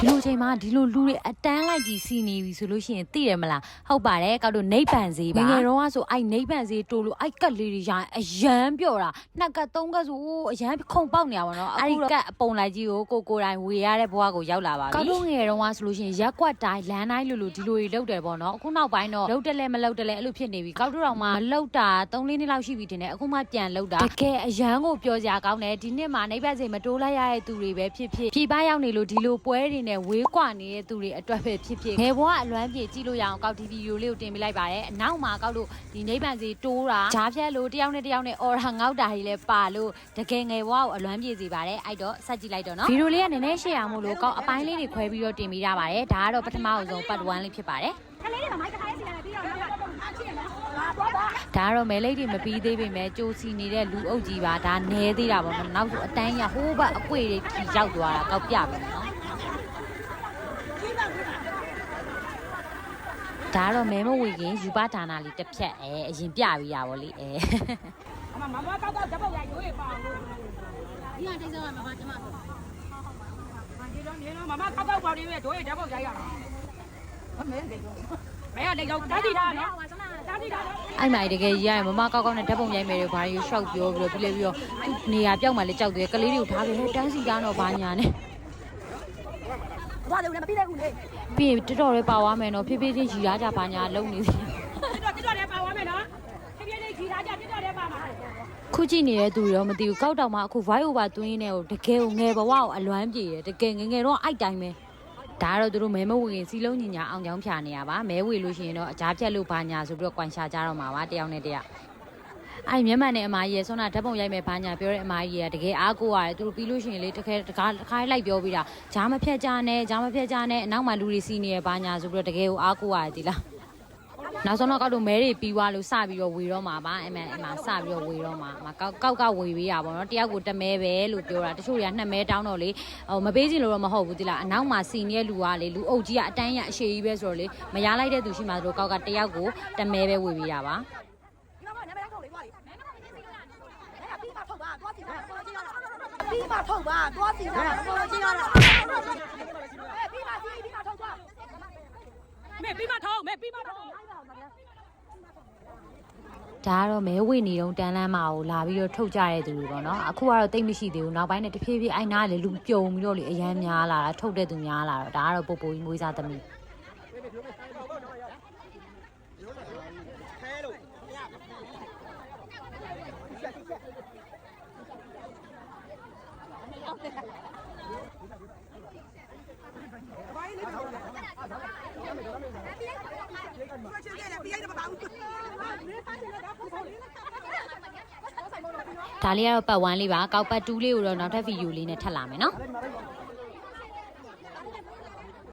ဒီလိုချိန်မှာဒီလိုလူတွေအတန်းလိုက်ကြီးစီနေပြီဆိုလို့ရှိရင်သိတယ်မလားဟုတ်ပါတယ်ကောက်တို့နိဗ္ဗာန်ဈေးပါငယ်ငယ်တော့ကဆိုအဲ့နိဗ္ဗာန်ဈေးတိုးလို့အဲ့ကတ်လေးတွေရရင်အရန်ပြော့တာနှစ်ကတ်သုံးကတ်ဆိုအရန်ခုံပေါက်နေရပါတော့အဲ့ဒီကတ်အပုံလိုက်ကြီးကိုကိုကိုတိုင်းဝေရတဲ့ဘဝကိုရောက်လာပါပြီကောက်တို့ငယ်တော့ကဆိုလို့ရှိရင်ရက်ကွက်တိုင်းလမ်းတိုင်းလိုလိုဒီလိုတွေလောက်တယ်ပေါ့နော်အခုနောက်ပိုင်းတော့လောက်တယ်လဲမလောက်တယ်လဲအဲ့လိုဖြစ်နေပြီကောက်တို့တော့မှမလောက်တာ3လေးနှစ်လောက်ရှိပြီတင်တယ်အခုမှပြန်လောက်တာတကယ်အရန်ကိုပြောစရာကောင်းတယ်ဒီနှစ်မှာနိဗ္ဗာန်ဈေးမတိုးလိုက်ရတဲ့သူတွေပဲဖြစ်ဖြစ်ဖြီးပါရောက်နေလို့ဒီလိုပွဲတွေနဲ့ဝေးကွာနေတဲ့သူတွေအတွက်ပဲဖြစ်ဖြစ်ငယ်ဘဝအလွမ်းပြေကြည့်လို့ရအောင်ကောက်တီဗီယိုလေးကိုတင်ပေးလိုက်ပါတယ်အနောက်မှာကောက်လို့ဒီနိဗ္ဗာန်စီတိုးတာဂျားဖြက်လို့တယောက်နဲ့တယောက်နဲ့အော်ရာငေါက်တာကြီးလဲပါလို့တကယ်ငယ်ဘဝကိုအလွမ်းပြေစေပါတယ်အဲ့တော့ဆက်ကြည့်လိုက်တော့နော်ဗီဒီယိုလေးကနည်းနည်းရှေ့အောင်မို့လို့ကောက်အပိုင်းလေးတွေခွဲပြီးတော့တင်ပေးရပါတယ်ဒါကတော့ပထမဆုံး part 1လေးဖြစ်ပါတယ်ကလေးတွေမှာမိုက်ကထားရစီရတယ်ပြီးတော့အားချစ်ရနော်ဟာတော့ပါဒါကတော့မဲလိတ်တွေမပြီးသေးပေမဲ့ကြိုစီနေတဲ့လူအုပ်ကြီးပါဒါနဲသေးတာပေါ့နော်နောက်ဆိုအတန်းရဟိုးဘအကွေတွေကြီးရောက်သွားတာကောက်ပြပြီနော် ဒါကတော့မဲမဝေခင်ယူပဒါနာလေးတစ်ဖြတ်အဲအရင်ပြပြီးရပါလေအဲအမမမကောက်ကောက်ဓာတ်ပေါက်ရိုက်ရွေးပါလို့ဒီကတိတ်ဆုံးကမမကျမဒီတော့နေတော့မမကောက်ကောက်ပေါက်လေးပဲဒိုးရဓာတ်ပေါက်ရိုက်ရတာမမဲလေတော့မဲရလေတော့တားကြည့်တာနော်တားကြည့်တာနော်အဲ့မိုင်တကယ်ကြီးရရင်မမကောက်ကောက်နဲ့ဓာတ်ပုံရိုက်မယ်တွေဘာတွေရှောက်ပြောပြီးတော့ပြီးလေပြီးတော့သူ့နေရာပြောက်မှလည်းကြောက်တယ်ကလေးတွေကိုထားပြီးဟဲ့တန်းစီကားတော့ဘာညာနဲ့ ဘာလို့လဲမပြီးသေးဘူးလေပြီးရင်တော်တော်လေးပါသွားမယ်နော်ဖြည်းဖြည်းချင်းယူရကြဘာညာလုံနေစီတိတော့တိတော့လည်းပါသွားမယ်နော်ဖြည်းဖြည်းလေးခီထားကြတိတော့လည်းပါမှာခုကြည့်နေတဲ့သူတွေတော့မသိဘူးကောက်တောင်မှအခု voice over သွင်းနေကိုတကယ်ကိုငယ်ဘဝကိုအလွမ်းပြေတယ်တကယ်ငယ်ငယ်တော့အိုက်တိုင်းပဲဒါကတော့သူတို့မဲမဝေခင်စီလုံးညီညာအောင်ချောင်းဖြာနေရပါမဲဝေလို့ရှိရင်တော့အကြားဖြတ်လို့ဘာညာဆိုပြီးတော့ကွန်ရှာကြတော့မှာပါတယောက်နဲ့တယောက် အဲ့မျက်မှန်နဲ့အမကြီးရဲ့ဆွမ်းနာဓာတ်ပုံရိုက်မဲ့ဘာညာပြောတဲ့အမကြီးရဲ့တကယ်အားကိုရတယ်သူတို့ပြီးလို့ရှိရင်လေတကယ်တကားတခါလိုက်ပြောပြီးတာဂျားမဖြတ်ကြနဲ့ဂျားမဖြတ်ကြနဲ့အနောက်မှာလူတွေစီနေရဘာညာဆိုပြီးတော့တကယ်ကိုအားကိုရတယ်ဒီလားနောက်ဆုံးတော့ကောက်တော့မဲတွေပြီးသွားလို့စပြီးတော့ဝေတော့မှာပါအဲ့မှာအဲ့မှာစပြီးတော့ဝေတော့မှာအမကောက်ကောက်ကဝေပေးတာပေါ့နော်တယောက်ကိုတစ်မဲပဲလို့ပြောတာတချို့တွေကနှစ်မဲတောင်းတော့လေဟိုမပေးချင်လို့တော့မဟုတ်ဘူးတိလားအနောက်မှာစီနေတဲ့လူကလေလူအုပ်ကြီးကအတန်းရအရှိကြီးပဲဆိုတော့လေမရလိုက်တဲ့သူရှိမှဆိုတော့ကောက်ကတယောက်ကိုတစ်မဲပဲဝေပေးတာပါ ဒီမှာနာမည်ထုတ်လေးသွားလေမဲမပြီးသေးဘူးလားအဲ့ပြီးမှထုတ်ပါသွားစီတာပေါ်ကြည့်ရတာ ပြီးမှထုတ်ပါသွားစီတာပေါ်ကြည့်ရတာအဲပြီးမှစီပြီးမှထုတ်သွားမဲပြီးမှထုတ်မဲပြီးမှထုတ်ဒါကတော့မဲဝေနေတော့တန်းလန်းမှာကိုလာပြီးတော့ထုတ်ကြတဲ့သူတွေပေါ့နော်အခုကတော့တိတ်မရှိသေးဘူးနောက်ပိုင်းနဲ့တဖြည်းဖြည်းအိုင်နာလေလူပြုံပြီးတော့လေအရန်များလာတာထုတ်တဲ့သူများလာတော့ဒါကတော့ပို့ပို့ကြီးမွေးစားသမီး ဒါလေးကတော့ပတ်ဝန်းလေးပါကောက်ပတ်2လေးကိုတော့နောက်ထပ်ဗီဒီယိုလေးနဲ့ထပ်လာမယ်နော်ဒီမှာ